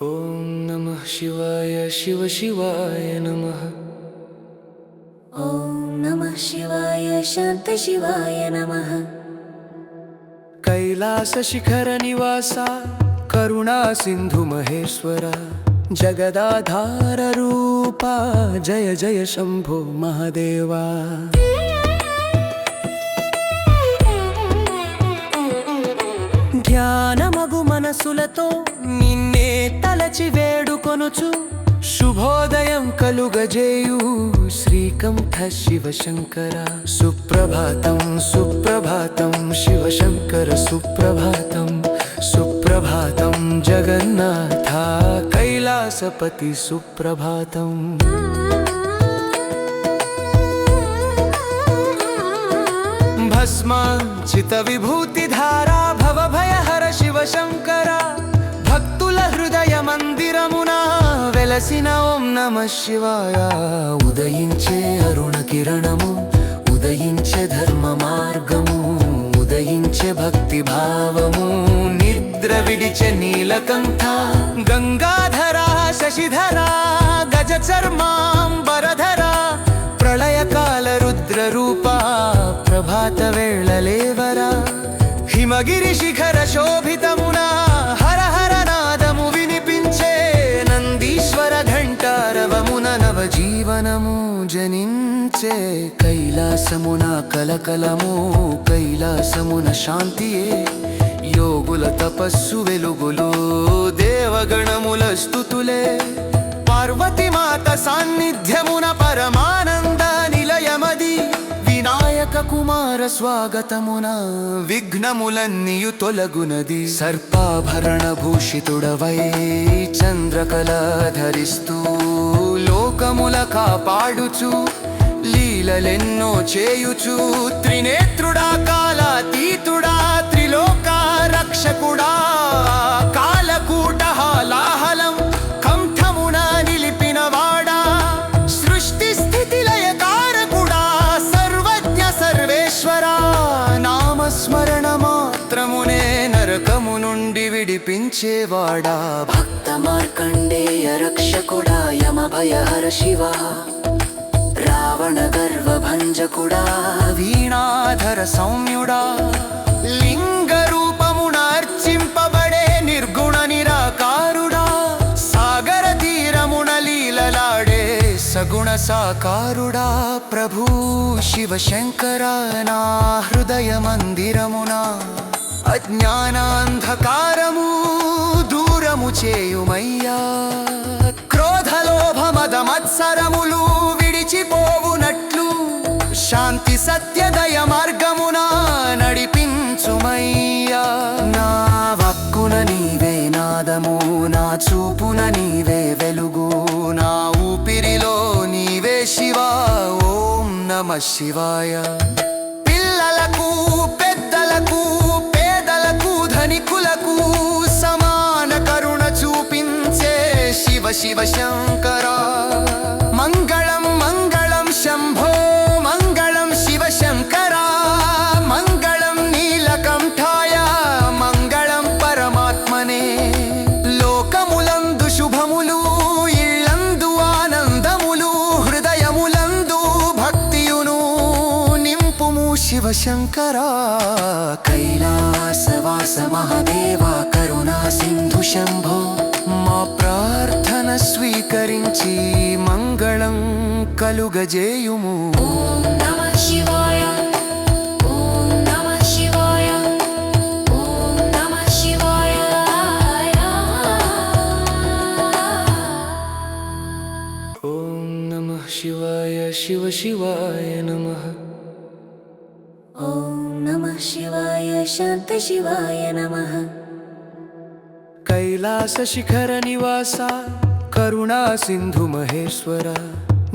ॐ नमः शिवाय शिव शिवाय नमः ॐ नमः शिवाय शान्तशिवाय नमः कैलासशिखरनिवासा करुणा सिन्धु महेश्वरा जगदाधाररूपा जय जय शम्भो महादेवा ధ్యానమగు మనసులతో నిన్నే తలచి వేడుకొనుచు. శుభోదయం కలుగజేయు శ్రీకంఠ శివశంకర. సుప్రభాతం సుప్రభాతం శివశంకర సుప్రభాతం సుప్రభాతం జగన్నాథ కైలాసపతి సుప్రభాతం. భస్మాంచిత విభూతి ధారా భవ మందిరమున వెలసిన ఓం నమ శివాయ. ఉదయించే అరుణ కిరణము ఉదయించే ధర్మ మార్గము ఉదయించే భక్తి భావము. నిద్ర విడిచే నీలకంఠ గంగాధర శశిధర గజ చర్మాంబరధర ప్రళయకాల రుద్ర రూప ప్రభాత వేళలేవరా హిమగిరి శిఖర శోభితమున జీవనము జనించే కైలాసమున కలకలము కైలాసమున శాంతియే. యోగుల తపస్సు వెలుగులు దేవగణముల స్థుతులే. పార్వతి మాత సాన్నిధ్యమున పరమానంద నిలయమది. వినాయక కుమార స్వాగతమున విఘ్నములన్నీయు తొలగునది. సర్పాభరణ భూషితుడవై చంద్రకళ ధరిస్తూ లోకముల కాపాడుచు లీలలెన్నో చేయుచు త్రినేత్రుడా కాలా తీ నుండి విడిపించేవాడా? భక్త మార్కండేయ రక్షకుడా యమ భయహర శివ. రావణ గర్వ భంజకుడా వీణాధర సౌమ్యుడా లింగ రూపమున అర్చింపబడే నిర్గుణ నిరాకారుడా. సాగర తీరమున లీలలాడే సగుణ సాకారుడా. ప్రభూ శివ శంకర నా హృదయ మందిరమున అజ్ఞానాంధకారము దూరము చేయుమయ్యా. క్రోధలోభ మద మత్సరములు విడిచిపోవునట్లు శాంతి సత్యదయ మార్గమున నడిపించుమయ్యా. నా వక్కున నీవే నాదము నా చూపున నీవే వెలుగు నా ఊపిరిలో నీవే శివ ఓం నమ శివాయ. పిల్లలకు పెద్దలకు శివ శివ శంకర. మంగళం మంగళం శంభో మంగళం శివ శంకర. మంగళం నీలకంఠాయ మంగళం పరమాత్మనే. లోకములందు శుభములు ఇళ్ళందు ఆనందములు హృదయములందు భక్తియును నింపుము శివశంకర కైలాసవాస మహాదేవ కరుణా సింధు శంభో. మా ప్రార్థన స్వీకరించి మంగళం కలుగజేయుము ఓం నమః శివాయ ఓం నమః శివాయ ఓం నమః శివాయ ॐ नमः शिवाय शिव शिवाय नमः ॐ नमः शिवाय शान्तशिवाय नमः कैलासशिखरनिवासा करुणा सिन्धु महेश्वरा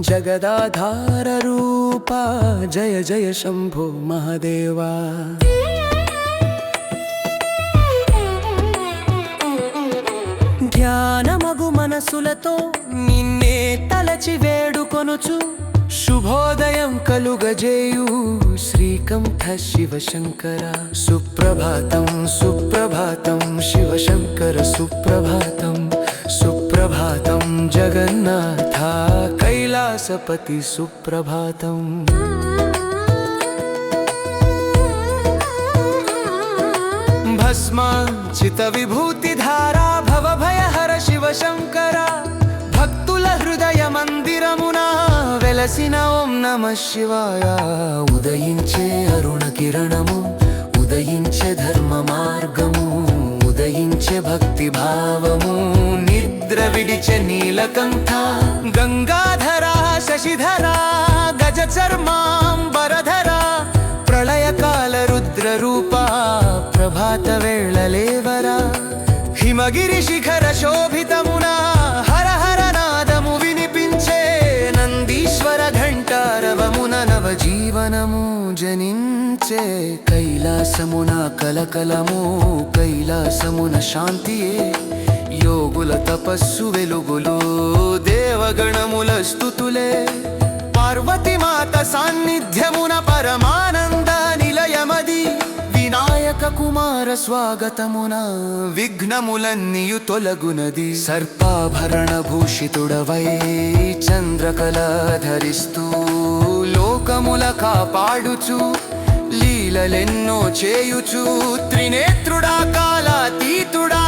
जगदाधाररूपा जय जय शम्भो महादेवा ధ్యానమగు మనసులతో నిన్నే తలచి వేడుకొనుచు శుభోదయం కలుగజేయు శ్రీకంఠ శివశంకర సుప్రభాతం సుప్రభాతం శివశంకర సుప్రభాతం జగన్నాథ కైలాసపతి సుప్రభాతం భస్మాంచిత విభూతి ధారా భవ భయహర వెలసిన ఓం నమ శివాయ. ఉదయించే అరుణ కిరణము ఉదయించే ధర్మ మార్గము ఉదయించే భక్తి భావము. నిద్ర విడిచే నీలకంఠ గంగాధర శశిధర గజ చర్మాంబరధర ప్రళయకాల రుద్ర రూప ప్రభాత వేళలేవరా హిమగిరి శిఖర శోభితమునా ఘంటారవమున జీవనము జనించే కైలాసమున కలకలము కైలాసమున శాంతియే. యోగుల తపస్సు వెలుగులు దేవగణముల స్థుతులే. పార్వతి మాత సాన్నిధ్యమున పరమానంద నిలయమది. వినాయక కుమార స్వాగతమున విఘ్నములన్నీయు తొలగునది. సర్పాభరణ భూషితుడవై చంద్రకళ ధరిస్తూ లోకముల కాపాడుచు లీలలెన్నో చేయుచు త్రినేత్రుడా కాలాతీతుడా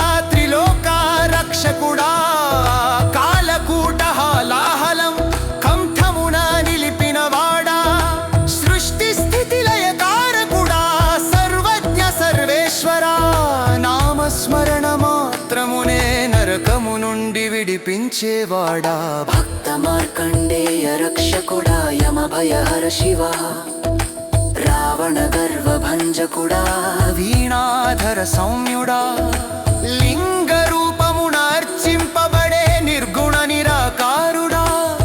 నుండి విడిపించేవాడా? భక్త మార్కండేయ రక్షకుడా యమ భయహర శివ. రావణ గర్వ భంజకుడా వీణాధర సౌమ్యుడా? లింగ రూపమున అర్చింపబడే నిర్గుణ నిరాకారుడా?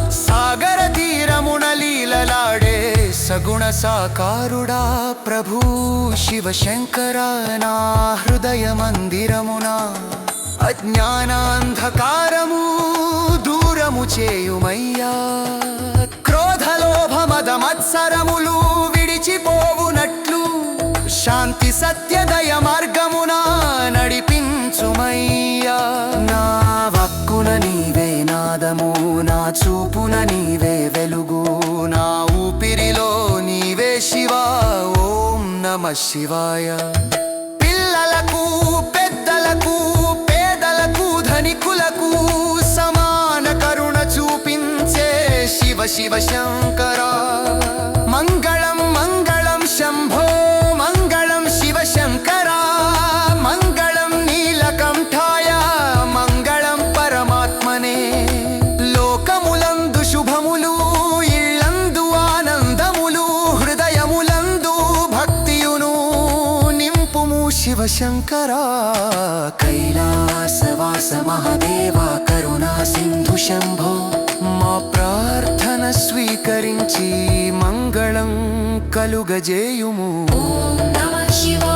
సాగర తీరమున లీలలాడే సగుణ సాకారుడా? ప్రభు శివ శంకర నా హృదయ మందిరమున అజ్ఞానాంధకారము దూరము చేయుమయ్యా. క్రోధలోభ మద మత్సరములు విడిచిపోవునట్లు శాంతి సత్యదయ మార్గమున నడిపించుమయ్యా. నా వక్కున నీవే నాదము నా చూపున నీవే వెలుగు నా ఊపిరిలో నీవే శివా ఓం నమ శివాయ. శివ శివ శంకర మంగళం మంగళం శంభో మంగళం శివ శంకర మంగళం నీలకంఠాయ మంగళం పరమాత్మనే. లోకములందు శుభములు ఇళ్ళందు ఆనందములు హృదయములందు భక్తియును నింపుము శివశంకర. కైలాసవాస మహాదేవ స్వీకరించి మంగళం కలుగజేయుము. నమ శివాయ